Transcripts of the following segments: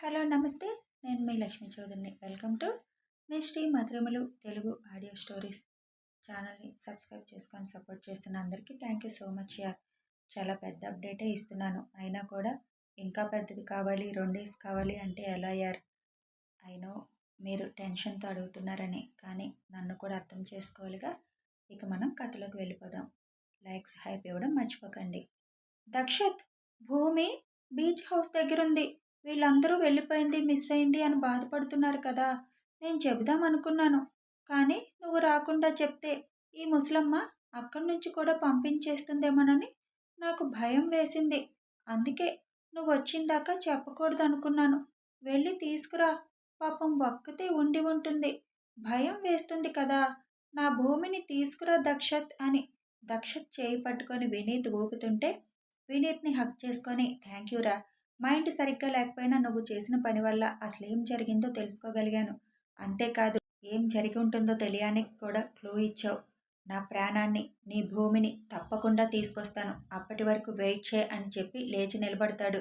Hello నమస్తే. నేను మీ లక్ష్మీ చౌదరిని. వెల్కమ్ టు మీ శ్రీ మధురములు తెలుగు ఆడియో స్టోరీస్ ఛానల్ని సబ్స్క్రైబ్ చేసుకొని సపోర్ట్ చేస్తున్న అందరికీ థ్యాంక్ యూ సో మచ్ యార్ చాలా పెద్ద అప్డేటే ఇస్తున్నాను. అయినా కూడా ఇంకా పెద్దది కావాలి రెండేస్ కావాలి అంటే ఎలా యార్? అయినో మీరు టెన్షన్తో అడుగుతున్నారని కానీ నన్ను కూడా అర్థం చేసుకోవాలిగా. ఇక మనం కథలోకి వెళ్ళిపోదాం. లైక్స్ హైప్ ఇవ్వడం మర్చిపోకండి. దక్షత్ భూమి బీచ్ హౌస్ దగ్గర ఉంది వీళ్ళందరూ వెళ్ళిపోయింది మిస్ అయింది అని బాధపడుతున్నారు కదా. నేను చెబుదాం అనుకున్నాను. కానీ నువ్వు రాకుండా చెప్తే ఈ ముసలమ్మ అక్కడి నుంచి కూడా పంపించేస్తుందేమోనని నాకు భయం వేసింది. అందుకే నువ్వు వచ్చిందాకా చెప్పకూడదు అనుకున్నాను వెళ్ళి తీసుకురా. పాపం ఒక్కతే ఉండి ఉంటుంది. భయం వేస్తుంది కదా. నా భూమిని తీసుకురా దక్షత్ అని దక్షత్ చేయి పట్టుకొని వినీత్ ఊపుతుంటే వినీత్ని హక్ చేసుకొని థ్యాంక్ యూ రా. మైండ్ సరిగ్గా లేకపోయినా నువ్వు చేసిన పని వల్ల అసలు ఏం జరిగిందో తెలుసుకోగలిగాను. అంతేకాదు ఏం జరిగి ఉంటుందో తెలియడానికి కూడా క్లూ ఇచ్చావు. నా ప్రాణాన్ని నీ భూమిని తప్పకుండా తీసుకొస్తాను. అప్పటి వరకు వెయిట్ చే అని చెప్పి లేచి నిలబడతాడు.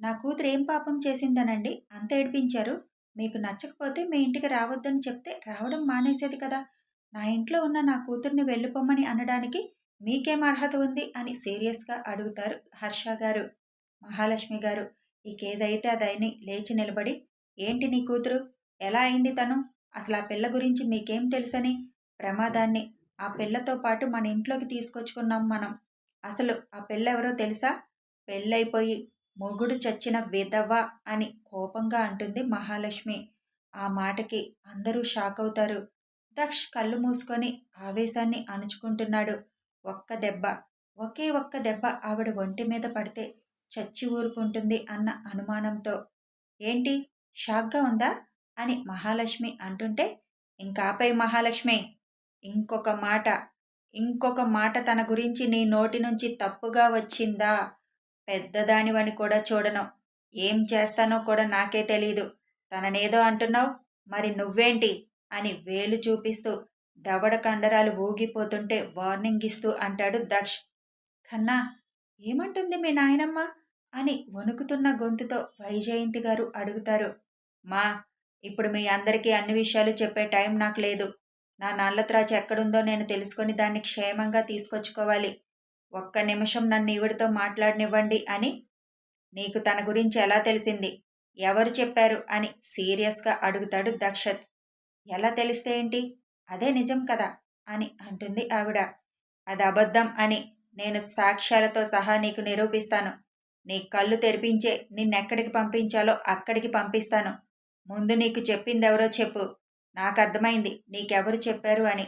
నా కూతురు ఏం పాపం చేసిందనండి? అంత ఏడిపించారు? మీకు నచ్చకపోతే మీ ఇంటికి రావద్దని చెప్తే రావడం మానేసేది కదా? నా ఇంట్లో ఉన్న నా కూతుర్ని వెళ్ళిపోమ్మని అనడానికి మీకేం అర్హత ఉంది అని సీరియస్గా అడుగుతారు హర్ష గారు. మహాలక్ష్మి గారు ఇకేదైతే అదైని లేచి నిలబడి ఏంటి నీ కూతురు? ఎలా అయింది తను? అసలు ఆ పిల్ల గురించి మీకేం తెలుసని? ప్రమాదాన్ని ఆ పిల్లతో పాటు మన ఇంట్లోకి తీసుకొచ్చుకున్నాం మనం. అసలు ఆ పిల్ల ఎవరో తెలుసా? పెళ్ళైపోయి మొగుడు చచ్చిన విధవ అని కోపంగా అంటుంది మహాలక్ష్మి. ఆ మాటకి అందరూ షాక్ అవుతారు దక్ష్ కళ్ళు మూసుకొని ఆవేశాన్ని అణుచుకుంటున్నాడు. ఒక్క దెబ్బ ఒకే ఒక్క దెబ్బ ఆవిడ ఒంటి మీద పడితే చచ్చి ఊరుకుంటుంది అన్న అనుమానంతో. ఏంటి? షాక్గా ఉందా? అని మహాలక్ష్మి అంటుంటే ఇంకాపై మహాలక్ష్మి ఇంకొక మాట ఇంకొక మాట తన గురించి నీ నోటి నుంచి తప్పుగా వచ్చిందా? పెద్దదానివని కూడా చూడను. ఏం చేస్తానో కూడా నాకే తెలీదు. తననేదో అంటున్నావు మరి నువ్వేంటి? అని వేలు చూపిస్తూ దవడ కండరాలు ఊగిపోతుంటే వార్నింగ్ ఇస్తూ అంటాడు దక్ష్. కన్నా ఏమంటుంది మీ నాయనమ్మ? అని వణుకుతున్న గొంతుతో వైజయంతి గారు అడుగుతారు. మా ఇప్పుడు మీ అందరికీ అన్ని విషయాలు చెప్పే టైం నాకు లేదు. నా నల్లత్రాచి ఎక్కడుందో నేను తెలుసుకొని దాన్ని క్షేమంగా తీసుకొచ్చుకోవాలి. ఒక్క నిమిషం నన్ను ఈవిడితో మాట్లాడనివ్వండి అని నీకు తన గురించి ఎలా తెలిసింది? ఎవరు చెప్పారు? అని సీరియస్గా అడుగుతాడు దక్షత్. ఎలా తెలిస్తే ఏంటి? అదే నిజం కదా అని అంటుంది ఆవిడ. అది అబద్ధం అని నేను సాక్ష్యాలతో సహా నీకు నిరూపిస్తాను. నీ కళ్ళు తెరిపించే నిన్నెక్కడికి పంపించాలో అక్కడికి పంపిస్తాను. ముందు నీకు చెప్పిందెవరో చెప్పు. నాకు అర్థమైంది నీకెవరు చెప్పారు అని.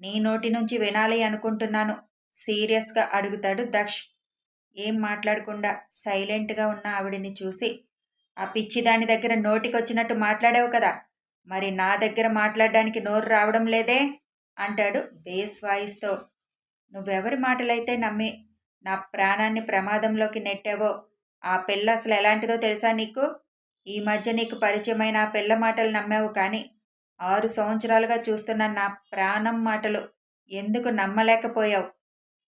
నీ నోటి నుంచి వినాలి అనుకుంటున్నాను. సీరియస్గా అడుగుతాడు దక్ష్. ఏం మాట్లాడకుండా సైలెంట్గా ఉన్న ఆవిడిని చూసి ఆ పిచ్చి దాని దగ్గర నోటికొచ్చినట్టు మాట్లాడావు కదా మరి నా దగ్గర మాట్లాడడానికి నోరు రావడం లేదే? అంటాడు బేస్ వాయిస్తో. నువ్వెవరి మాటలైతే నమ్మి నా ప్రాణాన్ని ప్రమాదంలోకి నెట్టావో? ఆ పిల్ల అసలు ఎలాంటిదో తెలుసా నీకు? ఈ మధ్య నీకు పరిచయమైన ఆ పిల్ల మాటలు నమ్మావు కానీ ఆరు సంవత్సరాలుగా చూస్తున్న నా ప్రాణం మాటలు ఎందుకు నమ్మలేకపోయావు?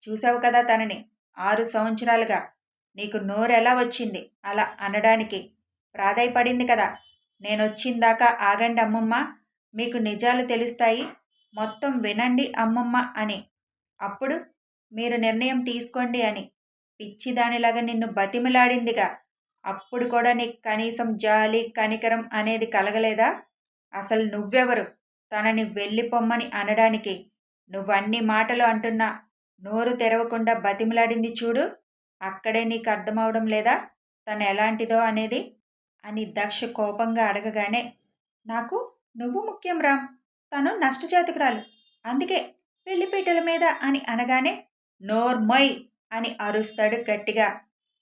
చూసావు కదా తనని ఆరు సంవత్సరాలుగా. నీకు నోరెలా వచ్చింది? అలా అనడానికి ప్రాధాయపడింది కదా. నేను వచ్చిందాకా ఆగండి అమ్మమ్మ. మీకు నిజాలు తెలుస్తాయి. మొత్తం వినండి అమ్మమ్మ అని. అప్పుడు మీరు నిర్ణయం తీసుకోండి అని. పిచ్చిదానిలాగా నిన్ను బతిమిలాడిందిగా. అప్పుడు కూడా నీకు కనీసం జాలి కనికరం అనేది కలగలేదా? అసలు నువ్వెవరు? తనని వెళ్ళిపోమ్మని అనడానికి. నువ్వన్ని మాటలు అంటున్నా నోరు తెరవకుండా బతిమిలాడింది చూడు. అక్కడే నీకు అర్థమవడం లేదా? తను ఎలాంటిదో అనేది? అని దక్ష కోపంగా అడగగానే నాకు నువ్వు ముఖ్యం రామ్. తను నష్టజాతకురాలు. అందుకే పెళ్ళిపీటల మీద అని అనగానే నోర్మొయ్ అని అరుస్తాడు గట్టిగా.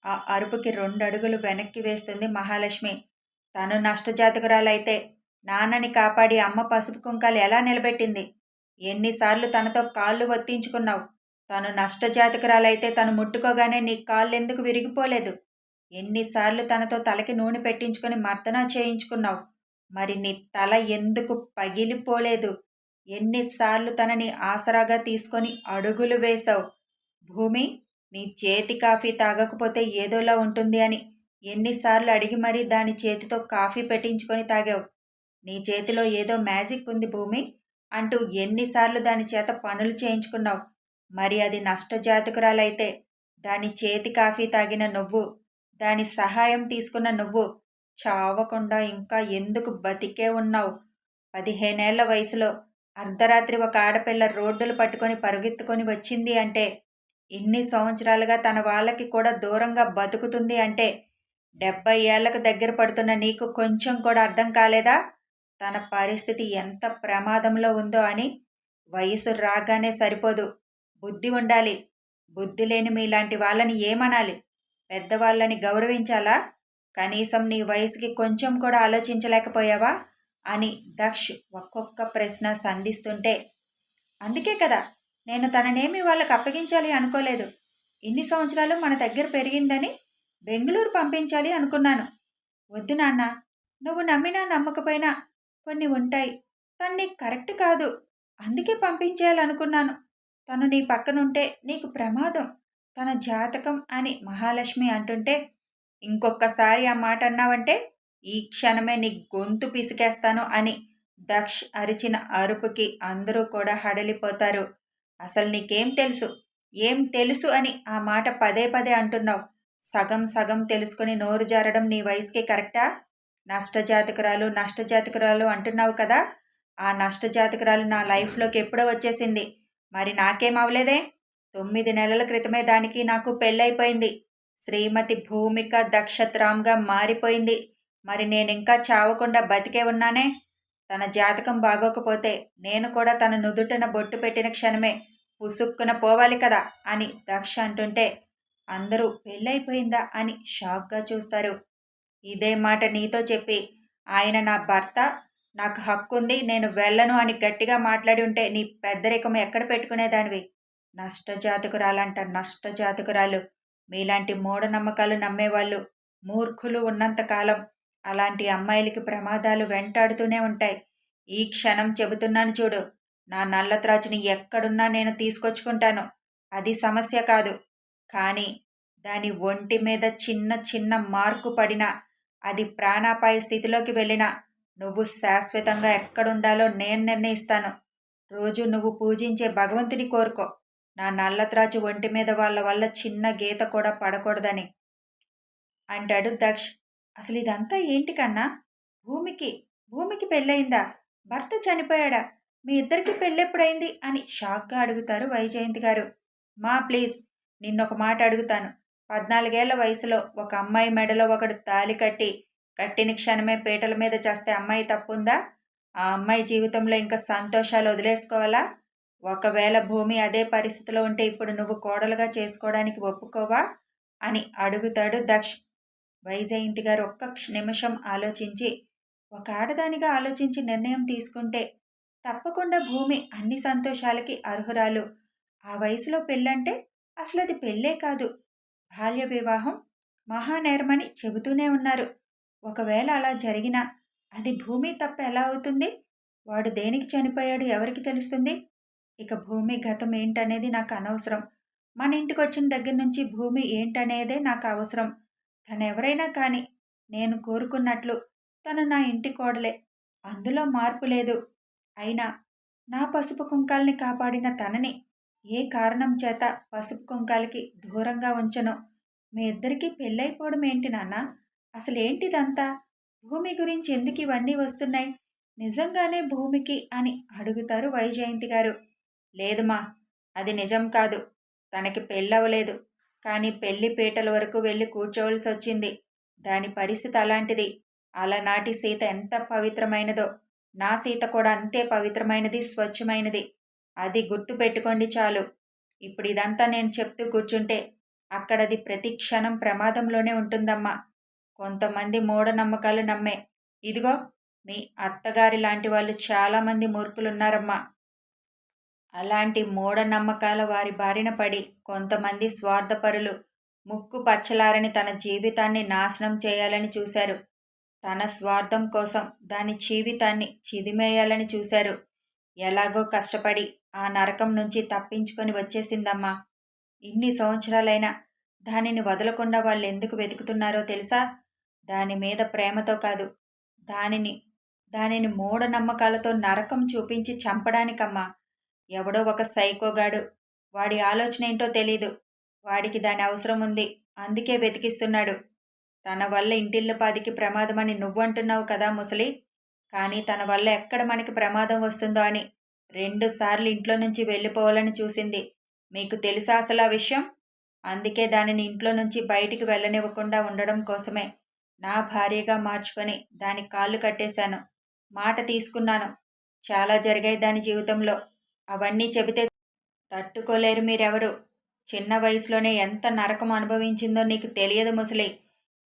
ఆ అరుపుకి రెండు అడుగులు వెనక్కి వేస్తుంది మహాలక్ష్మి. తను నష్టజాతకురాలైతే నాన్నని కాపాడి అమ్మ పసుపు కుంకాలు ఎలా నిలబెట్టింది? ఎన్నిసార్లు తనతో కాళ్ళు ఒత్తించుకున్నావు తను నష్టజాతకురాలైతే తను ముట్టుకోగానే నీ కాళ్ళు ఎందుకు విరిగిపోలేదు? ఎన్నిసార్లు తనతో తలకి నూనె పెట్టించుకొని మర్దనా చేయించుకున్నావు? మరి నీ తల ఎందుకు పగిలిపోలేదు? ఎన్నిసార్లు తనని ఆసరాగా తీసుకొని అడుగులు వేశావు? భూమి నీ చేతి కాఫీ తాగకపోతే ఏదోలా ఉంటుంది అని ఎన్నిసార్లు అడిగి మరీ దాని చేతితో కాఫీ పెట్టించుకొని తాగావు. నీ చేతిలో ఏదో మ్యాజిక్ ఉంది భూమి అంటూ ఎన్నిసార్లు దాని చేత పనులు చేయించుకున్నావు. మరి అది నష్టజాతకురాలైతే దాని చేతి కాఫీ తాగిన నువ్వు దాని సహాయం తీసుకున్న నువ్వు చావకుండా ఇంకా ఎందుకు బతికే ఉన్నావు? పదిహేనేళ్ళ వయసులో అర్ధరాత్రి ఒక ఆడపిల్ల రోడ్డులు పట్టుకొని పరుగెత్తుకొని వచ్చింది అంటే ఇన్ని సంవత్సరాలుగా తన వాళ్ళకి కూడా దూరంగా బతుకుతుంది అంటే డెబ్బై ఏళ్ళకు దగ్గర పడుతున్న నీకు కొంచెం కూడా అర్థం కాలేదా? తన పరిస్థితి ఎంత ప్రమాదంలో ఉందో అని వయసు రాగానే సరిపోదు. బుద్ధి ఉండాలి. బుద్ధి లేని మీలాంటి వాళ్ళని ఏమనాలి? పెద్దవాళ్ళని గౌరవించాలా? కనీసం నీ వయసుకి కొంచెం కూడా ఆలోచించలేకపోయావా? అని దక్ష్ ఒక్కొక్క ప్రశ్న సంధిస్తుంటే అందుకే కదా నేను తననేమి వాళ్ళకి అప్పగించాలి అనుకోలేదు. ఇన్ని సంవత్సరాలు మన దగ్గర పెరిగిందని బెంగళూరు పంపించాలి అనుకున్నాను. వద్దు నాన్న నువ్వు నమ్మినా నమ్మకపోయినా కొన్ని ఉంటాయి. తను నీకు కరెక్ట్ కాదు. అందుకే పంపించేయాలనుకున్నాను. తను నీ పక్కనుంటే నీకు ప్రమాదం. తన జాతకం అని మహాలక్ష్మి అంటుంటే ఇంకొకసారి ఆ మాట అన్నావంటే ఈ క్షణమే నీ గొంతు పిసికేస్తాను అని దక్ష్ అరిచిన అరుపుకి అందరూ కూడా హడలిపోతారు. అసలు నీకేం తెలుసు? ఏం తెలుసు అని ఆ మాట పదే పదే అంటున్నావు. సగం సగం తెలుసుకుని నోరు జారడం నీ వయసుకే కరెక్టా? నష్టజాతకురాలు నష్టజాతకురాలు అంటున్నావు కదా? ఆ నష్టజాతకురాలు నా లైఫ్లోకి ఎప్పుడో వచ్చేసింది. మరి నాకేం అవలేదే? తొమ్మిది నెలల క్రితమే దానికి నాకు పెళ్ళైపోయింది. శ్రీమతి భూమిక దక్షత్రామ్గా మారిపోయింది. మరి నేనింకా చావకుండా బతికే ఉన్నానే? తన జాతకం బాగోకపోతే నేను కూడా తన నుదుటన బొట్టు పెట్టిన క్షణమే పుసుక్కున పోవాలి కదా అని దక్ష అంటుంటే అందరూ పెళ్ళైపోయిందా అని షాక్గా చూస్తారు. ఇదే మాట నీతో చెప్పి ఆయన నా భర్త నాకు హక్కుంది నేను వెళ్ళను అని గట్టిగా మాట్లాడి ఉంటే నీ పెద్దరికం ఎక్కడ పెట్టుకునేదానివి? నష్టజాతకురాలంట నష్టజాతకురాలు. మీలాంటి మూఢనమ్మకాలు నమ్మేవాళ్ళు మూర్ఖులు ఉన్నంతకాలం అలాంటి అమ్మాయిలకి ప్రమాదాలు వెంటాడుతూనే ఉంటాయి. ఈ క్షణం చెబుతున్నాను చూడు. నా నల్లత్రాచుని ఎక్కడున్నా నేను తీసుకొచ్చుకుంటాను. అది సమస్య కాదు. కానీ దాని ఒంటి మీద చిన్న చిన్న మార్కు పడినా అది ప్రాణాపాయ స్థితిలోకి వెళ్ళినా నువ్వు శాశ్వతంగా ఎక్కడుండాలో నేను నిర్ణయిస్తాను. రోజు నువ్వు పూజించే భగవంతుని కోరుకో. నా నల్లత్రాజు ఒంటి మీద వాళ్ళ వల్ల చిన్న గీత కూడా పడకూడదని. అంటాడు దక్ష్. అసలు ఇదంతా ఏంటి కన్నా? భూమికి భూమికి పెళ్ళయిందా? భర్త చనిపోయాడా? మీ ఇద్దరికి పెళ్ళెప్పుడైంది అని షాక్గా అడుగుతారు వైజయంతి గారు. మా ప్లీజ్ నిన్నొక మాట అడుగుతాను. పద్నాలుగేళ్ళ వయసులో ఒక అమ్మాయి మెడలో ఒకడు తాలి కట్టి కట్టిన క్షణమే పీటల మీద చేస్తే అమ్మాయి తప్పుందా? ఆ అమ్మాయి జీవితంలో ఇంకా సంతోషాలు వదిలేసుకోవాలా? ఒకవేళ భూమి అదే పరిస్థితిలో ఉంటే ఇప్పుడు నువ్వు కోడలుగా చేసుకోవడానికి ఒప్పుకోవా? అని అడుగుతాడు దక్ష్. వైజయంతి గారు ఒక్క నిమిషం ఆలోచించి ఒక ఆడదానిగా ఆలోచించి నిర్ణయం తీసుకుంటే తప్పకుండా భూమి అన్ని సంతోషాలకి అర్హురాలు. ఆ వయసులో పెళ్ళంటే అసలు అది పెళ్ళే కాదు. బాల్య వివాహం మహానేరమని చెబుతూనే ఉన్నారు. ఒకవేళ అలా జరిగినా అది భూమి తప్ప ఎలా అవుతుంది? వాడు దేనికి చనిపోయాడు? ఎవరికి తెలుస్తుంది? ఇక భూమి గతం ఏంటనేది నాకు అనవసరం. మన ఇంటికి వచ్చిన దగ్గర నుంచి భూమి ఏంటనేదే నాకు అవసరం. తనెవరైనా కాని కానీ నేను కోరుకున్నట్లు తను నా ఇంటి కోడలే. అందులో మార్పు లేదు. అయినా నా పసుపు కుంకాల్ని కాపాడిన తనని ఏ కారణం చేత పసుపు కుంకాలకి దూరంగా ఉంచను? మీ ఇద్దరికీ పెళ్ళైపోవడం ఏంటి నాన్న? అసలేంటిదంతా? భూమి గురించి ఎందుకు ఇవన్నీ వస్తున్నాయి? నిజంగానే భూమికి అని అడుగుతారు వైజయంతి గారు. లేదుమా అది నిజం కాదు. తనకి పెళ్ళవలేదు. కానీ పెళ్ళి పీటల వరకు వెళ్ళి కూర్చోవలసి వచ్చింది దాని పరిస్థితి అలాంటిది. అలనాటి సీత ఎంత పవిత్రమైనదో. నా సీత కూడా అంతే పవిత్రమైనది స్వచ్ఛమైనది. అది గుర్తు పెట్టుకోండి చాలు. ఇప్పుడు ఇదంతా నేను చెప్తూ కూర్చుంటే అక్కడది ప్రతి క్షణం ప్రమాదంలోనే ఉంటుందమ్మా. కొంతమంది మూఢనమ్మకాలు నమ్మే. ఇదిగో మీ అత్తగారి లాంటి వాళ్ళు చాలామంది మూర్ఖులున్నారమ్మా. అలాంటి మూఢనమ్మకాల వారి బారిన పడి కొంతమంది స్వార్థపరులు ముక్కు పచ్చలారని తన జీవితాన్ని నాశనం చేయాలని చూశారు. తన స్వార్థం కోసం దాని జీవితాన్ని చిదిమేయాలని చూశారు. ఎలాగో కష్టపడి ఆ నరకం నుంచి తప్పించుకొని వచ్చేసిందమ్మా. ఇన్ని సంవత్సరాలైనా దానిని వదలకుండా వాళ్ళు ఎందుకు వెతుకుతున్నారో తెలుసా? దాని మీద ప్రేమతో కాదు దానిని దానిని మూఢనమ్మకాలతో నరకం చూపించి చంపడానికమ్మా. ఎవడో ఒక సైకోగాడు. వాడి ఆలోచన ఏంటో తెలీదు. వాడికి దాని అవసరం ఉంది. అందుకే వెతికిస్తున్నాడు. తన వల్ల ఇంటిల్లపాదికి ప్రమాదమని నువ్వంటున్నావు కదా ముసలి. కానీ తన వల్ల ఎక్కడ మనకి ప్రమాదం వస్తుందో అని రెండు సార్లు ఇంట్లో నుంచి వెళ్ళిపోవాలని చూసింది. మీకు తెలుసా అసలు ఆ విషయం? అందుకే దానిని ఇంట్లో నుంచి బయటికి వెళ్ళనివ్వకుండా ఉండడం కోసమే నా భార్యగా మార్చుకొని దాని కాళ్ళు కట్టేశాను. మాట తీసుకున్నాను. చాలా జరిగాయి దాని జీవితంలో. అవన్నీ చెబితే తట్టుకోలేరు మీరెవరు? చిన్న వయసులోనే ఎంత నరకం అనుభవించిందో నీకు తెలియదు ముసలి.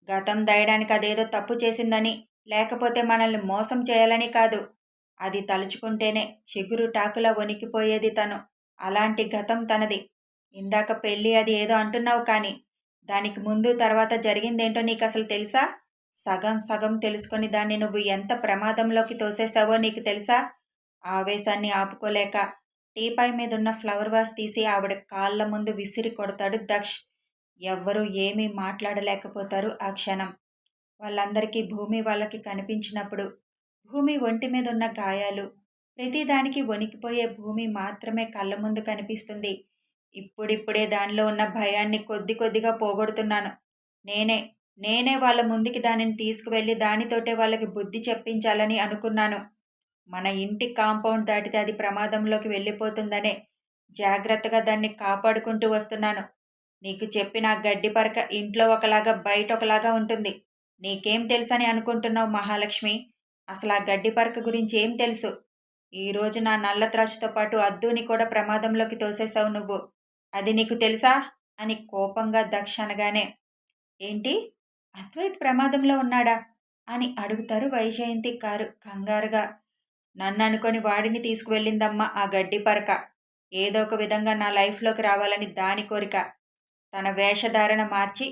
గతం దయడానికి అదేదో తప్పు చేసిందని లేకపోతే మనల్ని మోసం చేయాలని కాదు. అది తలుచుకుంటేనే చిగురు టాకులా వణికిపోయేది తను. అలాంటి గతం తనది. ఇందాక పెళ్ళి అది ఏదో అంటున్నావు కానీ దానికి ముందు తర్వాత జరిగిందేంటో నీకు అసలు తెలుసా? సగం సగం తెలుసుకొని దాన్ని నువ్వు ఎంత ప్రమాదంలోకి తోసేశావో నీకు తెలుసా? ఆవేశాన్ని ఆపుకోలేక టీపాయ్ మీద ఉన్న ఫ్లవర్ వాస్ తీసి ఆవిడ కాళ్ళ ముందు విసిరి కొడతాడు దక్ష్. ఎవ్వరూ ఏమీ మాట్లాడలేకపోతారు ఆ క్షణం. వాళ్ళందరికీ భూమి వాళ్ళకి కనిపించినప్పుడు భూమి ఒంటి మీద ఉన్న గాయాలు ప్రతిదానికి వణికిపోయే భూమి మాత్రమే కళ్ళ ముందు కనిపిస్తుంది. ఇప్పుడిప్పుడే దానిలో ఉన్న భయాన్ని కొద్ది కొద్దిగా పోగొడుతున్నాను. నేనే నేనే వాళ్ళ ముందుకి దానిని తీసుకువెళ్ళి దానితోటే వాళ్ళకి బుద్ధి చెప్పించాలని అనుకున్నాను. మన ఇంటి కాంపౌండ్ దాటితే అది ప్రమాదంలోకి వెళ్ళిపోతుందనే జాగ్రత్తగా దాన్ని కాపాడుకుంటూ వస్తున్నాను. నీకు చెప్పిన గడ్డి పరక ఇంట్లో ఒకలాగా బయట ఒకలాగా ఉంటుంది. నీకేం తెలుసని అనుకుంటున్నావు మహాలక్ష్మి? అసలు ఆ గడ్డి పరక గురించి ఏం తెలుసు? ఈరోజు నా నల్ల త్రాచుతో పాటు అద్దుని కూడా ప్రమాదంలోకి తోసేశావు నువ్వు. అది నీకు తెలుసా? అని కోపంగా దక్ష అనగానే ఏంటి? అద్వైత్ ప్రమాదంలో ఉన్నాడా? అని అడుగుతారు వైజయంతి కారు కంగారుగా. నన్ను అనుకొని వాడిని తీసుకువెళ్ళిందమ్మా ఆ గడ్డి పరక. ఏదో ఒక విధంగా నా లైఫ్లోకి రావాలని దాని కోరిక. తన వేషధారణ మార్చి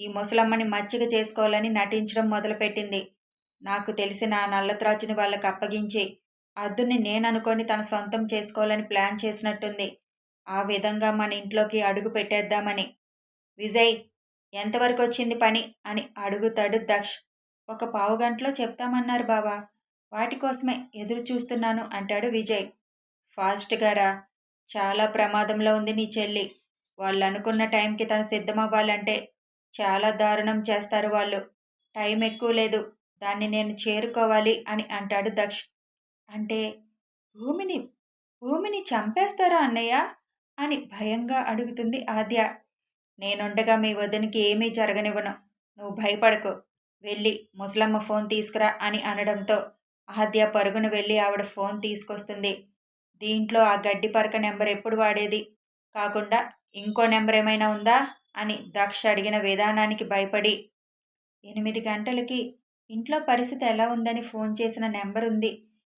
ఈ ముసలమ్మని మచ్చిక చేసుకోవాలని నటించడం మొదలుపెట్టింది. నాకు తెలిసిన ఆ నల్లత్రాచుని వాళ్ళకి అప్పగించి అద్దుని నేననుకొని తన సొంతం చేసుకోవాలని ప్లాన్ చేసినట్టుంది. ఆ విధంగా మన ఇంట్లోకి అడుగు పెట్టేద్దామని. విజయ్ ఎంతవరకు వచ్చింది పని? అని అడుగుతాడు దక్ష్. ఒక పావు గంటలో చెప్తామన్నారు బావా. వాటి కోసమే ఎదురు చూస్తున్నాను అంటాడు విజయ్. ఫాస్ట్ గారా? చాలా ప్రమాదంలో ఉంది నీ చెల్లి. వాళ్ళు అనుకున్న టైంకి తను సిద్ధమవ్వాలంటే చాలా దారుణం చేస్తారు వాళ్ళు. టైం ఎక్కువ లేదు. దాన్ని నేను చేరుకోవాలి అని అంటాడు దక్ష్. అంటే భూమిని భూమిని చంపేస్తారా అన్నయ్య? అని భయంగా అడుగుతుంది ఆద్య. నేనుండగా మీ వదినికి ఏమీ జరగనివ్వను. నువ్వు భయపడకు. వెళ్ళి ముసలమ్మ ఫోన్ తీసుకురా అని అనడంతో అహద్య పరుగున వెళ్ళి ఆవిడ ఫోన్ తీసుకొస్తుంది. దీంట్లో ఆ గడ్డి పరక నెంబర్ ఎప్పుడు వాడేది? కాకుండా ఇంకో నెంబర్ ఏమైనా ఉందా? అని దక్ష అడిగిన విధానానికి భయపడి ఎనిమిది గంటలకి ఇంట్లో పరిస్థితి ఎలా ఉందని ఫోన్ చేసిన నెంబర్ ఉంది.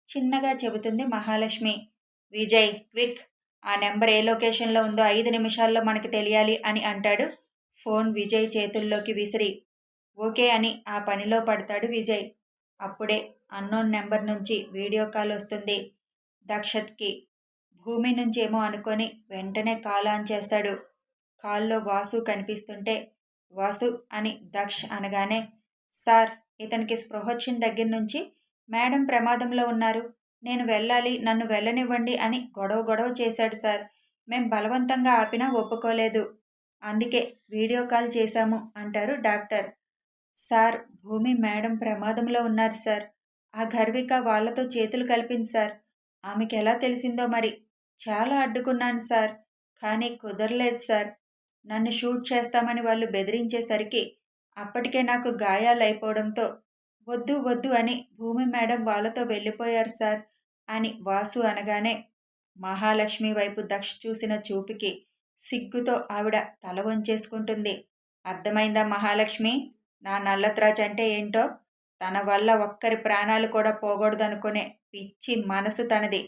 చిన్నగా చెబుతుంది మహాలక్ష్మి. విజయ్ క్విక్ ఆ నెంబర్ ఏ లొకేషన్లో ఉందో ఐదు నిమిషాల్లో మనకి తెలియాలి అని అంటాడు. ఫోన్ విజయ్ చేతుల్లోకి విసిరి ఓకే అని ఆ పనిలో పడతాడు విజయ్. అప్పుడే అన్నోన్ నెంబర్ నుంచి వీడియో కాల్ వస్తుంది. దక్షత్కి భూమి నుంచేమో అనుకొని వెంటనే కాల్ ఆన్ చేస్తాడు. కాల్లో వాసు కనిపిస్తుంటే వాసు అని దక్ష్ అనగానే సార్ ఇతనికి స్పృహొచ్చిన దగ్గర నుంచి మేడం ప్రమాదంలో ఉన్నారు. నేను వెళ్ళాలి నన్ను వెళ్ళనివ్వండి అని గొడవ గొడవ చేశాడు సార్. మేం బలవంతంగా ఆపినా ఒప్పుకోలేదు. అందుకే వీడియో కాల్ చేశాము అంటారు డాక్టర్. సార్ భూమి మేడం ప్రమాదంలో ఉన్నారు సార్. ఆ గర్విక వాళ్ళతో చేతులు కలిపింది సార్. ఆమెకి ఎలా తెలిసిందో మరి. చాలా అడ్డుకున్నాను సార్. కానీ కుదరలేదు సార్. నన్ను షూట్ చేస్తామని వాళ్ళు బెదిరించేసరికి అప్పటికే నాకు గాయాలు అయిపోవడంతో వద్దు వద్దు అని భూమి మేడం వాళ్ళతో వెళ్ళిపోయారు సార్ అని వాసు అనగానే మహాలక్ష్మి వైపు దక్ష చూసిన చూపుకి సిగ్గుతో ఆవిడ తల వంచేసుకుంటుంది. అర్థమైందా మహాలక్ష్మి? నా నల్లత్రాజ్ అంటే ఏంటో? తన వల్ల ఒక్కరి ప్రాణాలు కూడా పోకూడదనుకునే పిచ్చి మనసు తనది.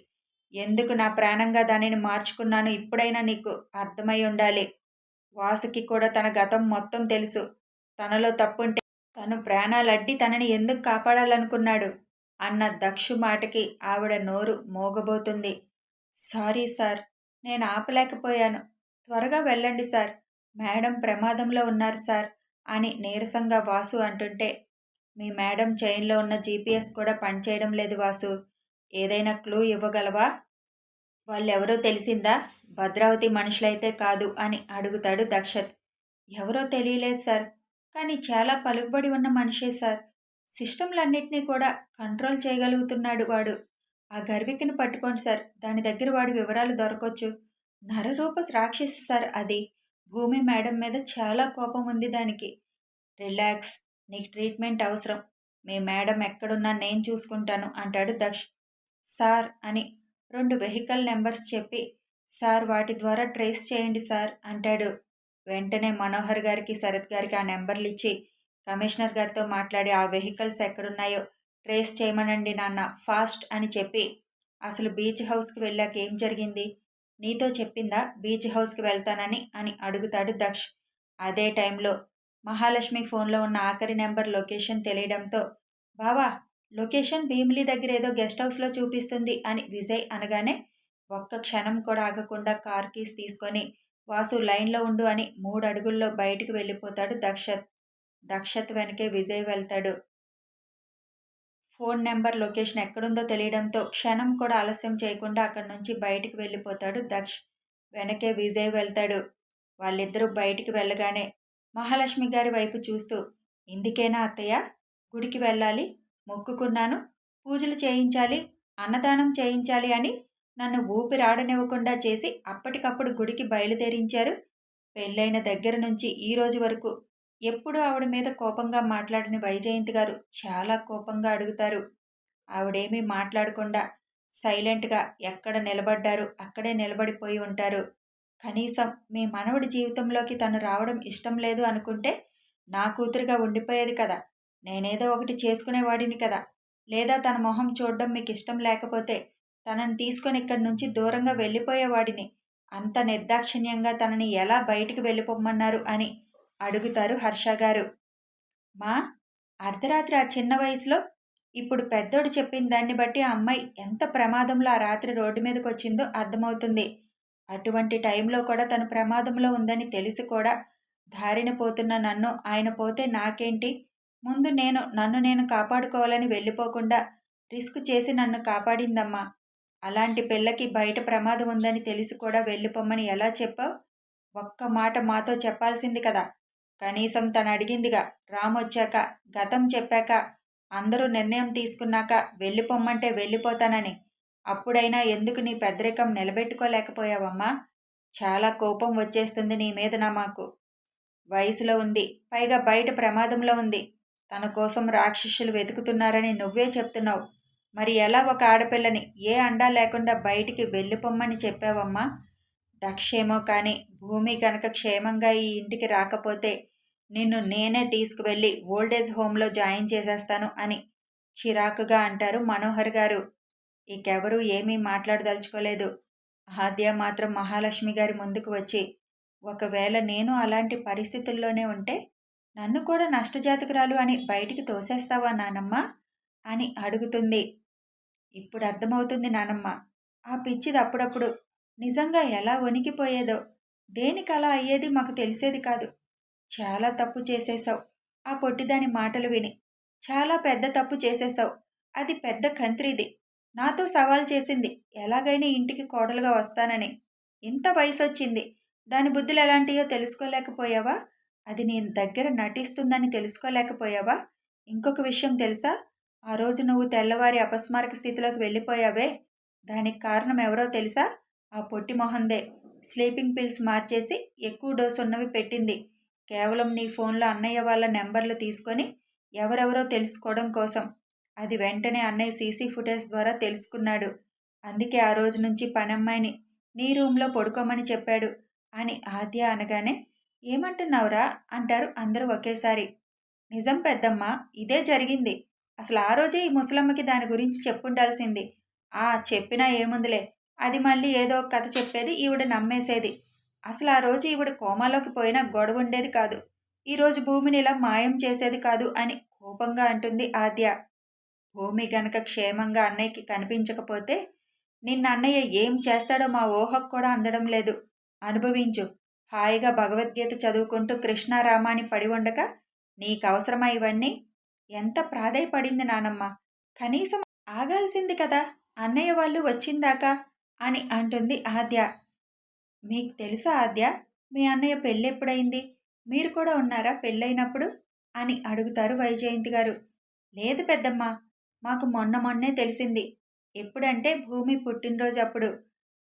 ఎందుకు నా ప్రాణంగా దానిని మార్చుకున్నాను ఇప్పుడైనా నీకు అర్థమై ఉండాలి. వాసుకి కూడా తన గతం మొత్తం తెలుసు. తనలో తప్పుంటే తను ప్రాణాలడ్డి తనని ఎందుకు కాపాడాలనుకున్నాడు? అన్న దక్షు మాటకి ఆవిడ నోరు మోగబోతుంది. సారీ సార్ నేను ఆపలేకపోయాను. త్వరగా వెళ్ళండి సార్. మేడం ప్రమాదంలో ఉన్నారు సార్. అని నీరసంగా వాసు అంటుంటే మీ మేడం చైన్లో ఉన్న జీపీఎస్ కూడా పనిచేయడం లేదు వాసు. ఏదైనా క్లూ ఇవ్వగలవా? వాళ్ళెవరో తెలిసిందా? భద్రావతి మనుషులైతే కాదు అని అడుగుతాడు దక్షత్. ఎవరో తెలియలేదు సార్. కానీ చాలా పలుకుబడి ఉన్న మనిషే సార్. సిస్టమ్లన్నింటినీ కూడా కంట్రోల్ చేయగలుగుతున్నాడు వాడు. ఆ గర్వికిని పట్టుకోండి సార్. దాని దగ్గర వాడి వివరాలు దొరకొచ్చు. నరరూప రాక్షసి సార్ అది. భూమి మేడం మీద చాలా కోపం ఉంది దానికి. రిలాక్స్ నీకు ట్రీట్మెంట్ అవసరం. మీ మేడం ఎక్కడున్నా నేను చూసుకుంటాను అంటాడు దక్ష్. సార్ అని రెండు వెహికల్ నెంబర్స్ చెప్పి సార్ వాటి ద్వారా ట్రేస్ చేయండి సార్ అంటాడు. వెంటనే మనోహర్ గారికి శరత్ గారికి ఆ నెంబర్లు ఇచ్చి కమిషనర్ గారితో మాట్లాడి ఆ వెహికల్స్ ఎక్కడున్నాయో ట్రేస్ చేయమనండి నాన్న ఫాస్ట్ అని చెప్పి అసలు బీచ్ హౌస్కి వెళ్ళాక ఏం జరిగింది? నీతో చెప్పిందా బీచ్ హౌస్కి వెళ్తానని అని అడుగుతాడు దక్ష్. అదే టైంలో మహాలక్ష్మి ఫోన్లో ఉన్న ఆఖరి నెంబర్ లొకేషన్ తెలియడంతో బావా లొకేషన్ భీమిలి దగ్గర ఏదో గెస్ట్ హౌస్లో చూపిస్తుంది అని విజయ్ అనగానే ఒక్క క్షణం కూడా ఆగకుండా కార్ కీస్ తీసుకొని వాసు లైన్లో ఉండు అని మూడు అడుగుల్లో బయటికి వెళ్ళిపోతాడు దక్షత్. దక్షత్ వెనకే విజయ్ వెళ్తాడు. ఫోన్ నెంబర్ లొకేషన్ ఎక్కడుందో తెలియడంతో క్షణం కూడా ఆలస్యం చేయకుండా అక్కడి నుంచి బయటికి వెళ్ళిపోతాడు దక్ష్. వెనకే విజయ్ వెళ్తాడు. వాళ్ళిద్దరూ బయటికి వెళ్ళగానే మహాలక్ష్మి గారి వైపు చూస్తూ ఇందుకేనా అత్తయ్య? గుడికి వెళ్ళాలి? మొక్కుకున్నాను. పూజలు చేయించాలి? అన్నదానం చేయించాలి అని నన్ను ఊపిరాడనివ్వకుండా చేసి అప్పటికప్పుడు గుడికి బయలుదేరించారు. పెళ్ళైన దగ్గర నుంచి ఈ రోజు వరకు ఎప్పుడు ఆవిడ మీద కోపంగా మాట్లాడిన వైజయంతి గారు చాలా కోపంగా అడుగుతారు. ఆవిడేమీ మాట్లాడకుండా సైలెంట్గా ఎక్కడ నిలబడ్డారు అక్కడే నిలబడిపోయి ఉంటారు. కనీసం మీ మనవడి జీవితంలోకి తను రావడం ఇష్టం లేదు అనుకుంటే నా కూతురుగా ఉండిపోయేది కదా నేనేదో ఒకటి చేసుకునేవాడిని కదా. లేదా తన మొహం చూడడం మీకు ఇష్టం లేకపోతే తనని తీసుకొని ఇక్కడి నుంచి దూరంగా వెళ్ళిపోయేవాడిని. అంత నిర్దాక్షిణ్యంగా తనని ఎలా బయటికి వెళ్ళిపోమ్మన్నారు అని అడుగుతారు హర్ష గారు. మా అర్ధరాత్రి ఆ చిన్న వయసులో ఇప్పుడు పెద్దోడు చెప్పిన దాన్ని బట్టి ఆ అమ్మాయి ఎంత ప్రమాదంలో ఆ రాత్రి రోడ్డు మీదకి వచ్చిందో అర్థమవుతుంది. అటువంటి టైంలో కూడా తను ప్రమాదంలో ఉందని తెలిసి కూడా దారిన పోతున్న నన్ను ఆయన పోతే నాకేంటి? ముందు నేను నన్ను నేను కాపాడుకోవాలని వెళ్ళిపోకుండా రిస్క్ చేసి నన్ను కాపాడిందమ్మా. అలాంటి పిల్లకి బయట ప్రమాదం ఉందని తెలిసి కూడా వెళ్ళిపోమ్మని ఎలా చెప్పావు? ఒక్క మాట మాతో చెప్పాల్సింది కదా. కనీసం తను అడిగిందిగా రామొచ్చాక గతం చెప్పాక అందరూ నిర్ణయం తీసుకున్నాక వెళ్ళిపోమ్మంటే వెళ్ళిపోతానని. అప్పుడైనా ఎందుకు నీ పెద్దరికం నిలబెట్టుకోలేకపోయావమ్మా? చాలా కోపం వచ్చేస్తుంది నీ మీద నా మాకు. వయసులో ఉంది పైగా బయట ప్రమాదంలో ఉంది. తన కోసం రాక్షసులు వెతుకుతున్నారని నువ్వే చెప్తున్నావు. మరి ఎలా ఒక ఆడపిల్లని ఏ అండా లేకుండా బయటికి వెళ్ళిపోమ్మని చెప్పావమ్మా? దక్షేమో కానీ భూమి కనుక క్షేమంగా ఈ ఇంటికి రాకపోతే నిన్ను నేనే తీసుకువెళ్ళి ఓల్డేజ్ హోమ్లో జాయిన్ చేసేస్తాను అని చిరాకుగా అంటారు మనోహర్ గారు. ఇకెవరూ ఏమీ మాట్లాడదలుచుకోలేదు. ఆద్య మాత్రం మహాలక్ష్మి గారి ముందుకు వచ్చి ఒకవేళ నేను అలాంటి పరిస్థితుల్లోనే ఉంటే నన్ను కూడా నష్టజాతకురాలు అని బయటికి తోసేస్తావా నానమ్మ? అని అడుగుతుంది. ఇప్పుడు అర్థమవుతుంది నానమ్మ. ఆ పిచ్చిది అప్పుడప్పుడు నిజంగా ఎలా వణికిపోయేదో దేనికి అలా అయ్యేది మాకు తెలిసేది కాదు. చాలా తప్పు చేసేశావు ఆ పొట్టిదాని మాటలు విని చాలా పెద్ద తప్పు చేసేశావు అది పెద్ద కంత్రిది నాతో సవాల్ చేసింది ఎలాగైనా ఇంటికి కోడలుగా వస్తానని. ఇంత వయసు వచ్చింది దాని బుద్ధులు ఎలాంటియో తెలుసుకోలేకపోయావా? అది నీ దగ్గర నటిస్తుందని తెలుసుకోలేకపోయావా? ఇంకొక విషయం తెలుసా? ఆ రోజు నువ్వు తెల్లవారి అపస్మారక స్థితిలోకి వెళ్ళిపోయావే. దానికి కారణం ఎవరో తెలుసా? ఆ పొట్టి మొహందే. స్లీపింగ్ పిల్స్ మార్చేసి ఎక్కువ డోస్ ఉన్నవి పెట్టింది. కేవలం నీ ఫోన్లో అన్నయ్య వాళ్ళ నెంబర్లు తీసుకొని ఎవరెవరో తెలుసుకోవడం కోసం. అది వెంటనే అన్నయ్య సీసీ ఫుటేజ్ ద్వారా తెలుసుకున్నాడు. అందుకే ఆ రోజు నుంచి పనమ్మాయిని నీ రూమ్లో పడుకోమని చెప్పాడు అని ఆద్య అనగానే ఏమంటున్నావురా? అంటారు అందరూ ఒకేసారి. నిజం పెద్దమ్మ ఇదే జరిగింది. అసలు ఆ రోజే ఈ ముసలమ్మకి దాని గురించి చెప్పుండాల్సింది. ఆ చెప్పినా ఏముందిలే. అది మళ్ళీ ఏదో కథ చెప్పేది ఈవిడ నమ్మేసేది. అసలు ఆ రోజు ఈవిడ కోమాలోకి పోయినా గొడవ ఉండేది కాదు. ఈరోజు భూమిని ఇలా మాయం చేసేది కాదు అని కోపంగా అంటుంది ఆద్య. భూమి గనక క్షేమంగా అన్నయ్యకి కనిపించకపోతే నిన్న అన్నయ్య ఏం చేస్తాడో మా ఊహకు కూడా అందడం లేదు. అనుభవించు. హాయిగా భగవద్గీత చదువుకుంటూ కృష్ణారామాని పడి ఉండగా నీకు అవసరమా ఇవన్నీ? ఎంత ప్రాధాయపడింది నానమ్మ. కనీసం ఆగాల్సింది కదా అన్నయ్య వాళ్ళు వచ్చిందాకా అని అంటుంది ఆద్య. మీకు తెలుసా ఆద్య? మీ అన్నయ్య పెళ్ళెప్పుడైంది మీరు కూడా ఉన్నారా పెళ్ళైనప్పుడు? అని అడుగుతారు వైజయంతి గారు. లేదు పెద్దమ్మ మాకు మొన్న మొన్నే తెలిసింది. ఎప్పుడంటే భూమి పుట్టినరోజు అప్పుడు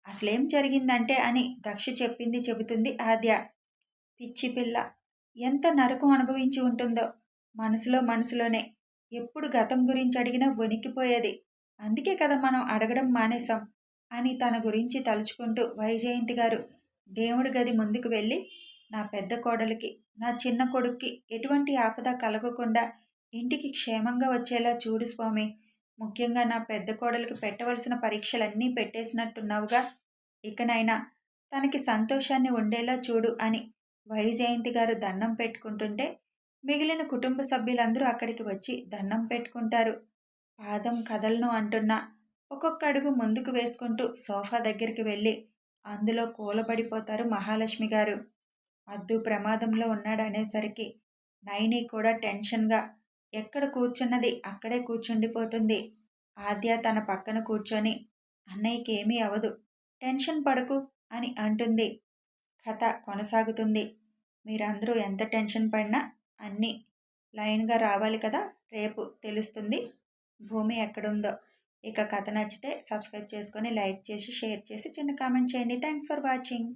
అసలేం జరిగిందంటే అని దక్ష చెప్పింది చెబుతుంది ఆద్య. పిచ్చి పిల్ల ఎంత నరకం అనుభవించి ఉంటుందో మనసులో మనసులోనే. ఎప్పుడు గతం గురించి అడిగినా వణికిపోయేది. అందుకే కదా మనం అడగడం మానేశాం. అని తన గురించి తలుచుకుంటూ వైజయంతి గారు దేవుడి గది ముందుకు వెళ్ళి నా పెద్ద కోడలికి నా చిన్న కొడుక్కి ఎటువంటి ఆపద కలగకుండా ఇంటికి క్షేమంగా వచ్చేలా చూడు స్వామి. ముఖ్యంగా నా పెద్ద కోడలికి పెట్టవలసిన పరీక్షలన్నీ పెట్టేసినట్టున్నావుగా. ఇకనైనా తనకి సంతోషాన్ని ఉండేలా చూడు అని వైజయంతి గారు దండం పెట్టుకుంటుంటే మిగిలిన కుటుంబ సభ్యులందరూ అక్కడికి వచ్చి దండం పెట్టుకుంటారు. పాదం కదలను అంటున్నా ఒక్కొక్క అడుగు ముందుకు వేసుకుంటూ సోఫా దగ్గరికి వెళ్ళి అందులో కూలబడిపోతారు మహాలక్ష్మి గారు. అద్దు ప్రమాదంలో ఉన్నాడు అనేసరికి నైని కూడా టెన్షన్గా ఎక్కడ కూర్చున్నది? అక్కడే కూర్చుండిపోతుంది. ఆద్య తన పక్కన కూర్చొని అన్నయ్యకి ఏమీ అవదు. టెన్షన్ పడకు అని అంటుంది. కథ కొనసాగుతుంది. మీరందరూ ఎంత టెన్షన్ పడినా అన్నీ లైన్గా రావాలి కదా? రేపు తెలుస్తుంది. భూమి ఎక్కడుందో ఇక కథ నచ్చితే సబ్స్క్రైబ్ చేసుకొని లైక్ చేసి షేర్ చేసి చిన్న కామెంట్ చేయండి. Thanks for watching